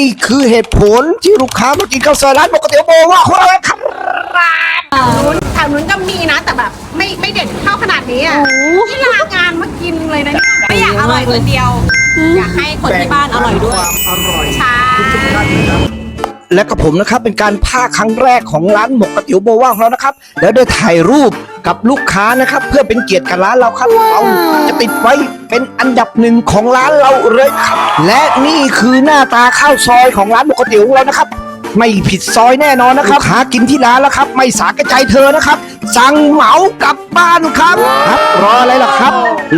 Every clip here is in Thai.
นี่คือเหตุผลที่ลูกค้ามากินข้าวซอยร้านปกติโบว่าของเราครับแถวนู้นแถวนู้นก็มีนะแต่แบบ ไม่ไม่เด็ดเท่าขนาดนี้อะที่ลางานมากินเลยนะเนี่ยไม่อยากอร่อยคนเดียว อยากให้คนที่บ้านอร่อยด้วยอร่อยใช่และกับผมนะครับเป็นการพากครั้งแรกของร้านหมกกระติ๋วโบว่าของเรานะครับ แล้วได้ถ่ายรูป กับลูกค้านะครับ เพื่อเป็นเกียรติกับร้านเราครับ เราจะติดไว้เป็นอันดับหนึ่งของร้านเราเลยครับ และนี่คือหน้าตาข้าวซอยของร้านหมกกระติ๋วของเรานะครับ ไม่ผิดซอยแน่นอนนะครับ หากินที่ร้านแล้วครับ ไม่สาแก่ใจเธอนะครับ สั่งเหมากลับบ้านครับครับรออะไรล่ะครับ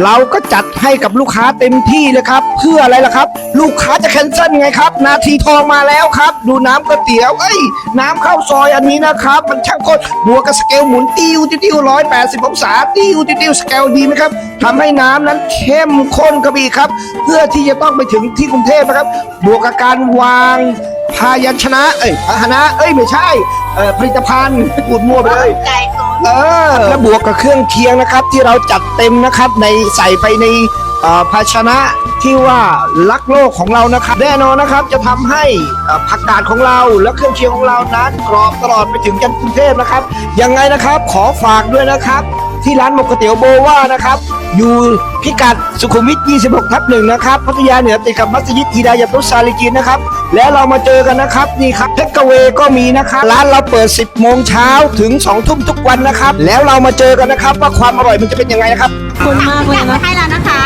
เราก็จัดให้กับลูกค้าเต็มที่เลยครับ เพื่ออะไรล่ะครับ ลูกค้าจะแคนเซิลไงครับ นาทีทองมาแล้วครับ ดูน้ำก๋วยเตี๋ยวเอ้ย น้ำข้าวซอยอันนี้นะครับ มันช่างโคตรบวกกับสเกลหมุนติ้วติ้วร้อยแปดสิบองศาติ้วติ้วสเกลดีไหมครับทำให้น้ำนั้นเข้มข้นกระบีครับ เพื่อที่จะต้องไปถึงที่กรุงเทพนะครับ บวกกับการวางายัญชนะ เอ้ยพาหนะ เอ้ยไม่ใช่เอ่อผลิตภัณฑ์พูดมั่วไปเลยใจโตเออและบวกกับเครื่องเคียงนะครับที่เราจัดเต็มนะครับในใส่ไปในเอ่อภาชนะที่ว่ารักโลกของเรานะครับแน่นอนนะครับจะทำให้เอ่อผักกาดของเราและเครื่องเคียงของเรานั้นกรอบตลอดไปถึงจันทร์กรุงเทพนะครับยังไงนะครับขอฝากด้วยนะครับ ที่ร้านหมกก๋วยเตี๋ยวโบว่านะครับ อยู่พิกัดสุขุมวิท 26 ทับหนึ่งนะครับ พัทยาเหนือติดกับมัสยิดอีดายาตุสซาลิกินนะครับ แล้วเรามาเจอกันนะครับ นี่ครับเทคเวก็มีนะครับ ร้านเราเปิด 10 โมงเช้าถึง 2 ทุ่มทุกวันนะครับ แล้วเรามาเจอกันนะครับ ว่าความอร่อยมันจะเป็นยังไงนะครับ ขอบคุณมากเลยอยากนะ จะให้แล้วนะคะ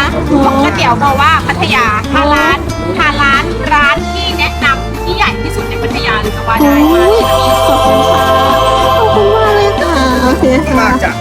ก๋วยเตี๋ยวบอกว่าพัทยาทานร้านทานร้านร้านที่แนะนำที่ใหญ่ที่สุดในพัทยาเลยก็ว่าโอ้ได้ยขอบคุณค่ะ ขอบคุณมากเลยค่ะ โอเคค่ะ มากจ้ะ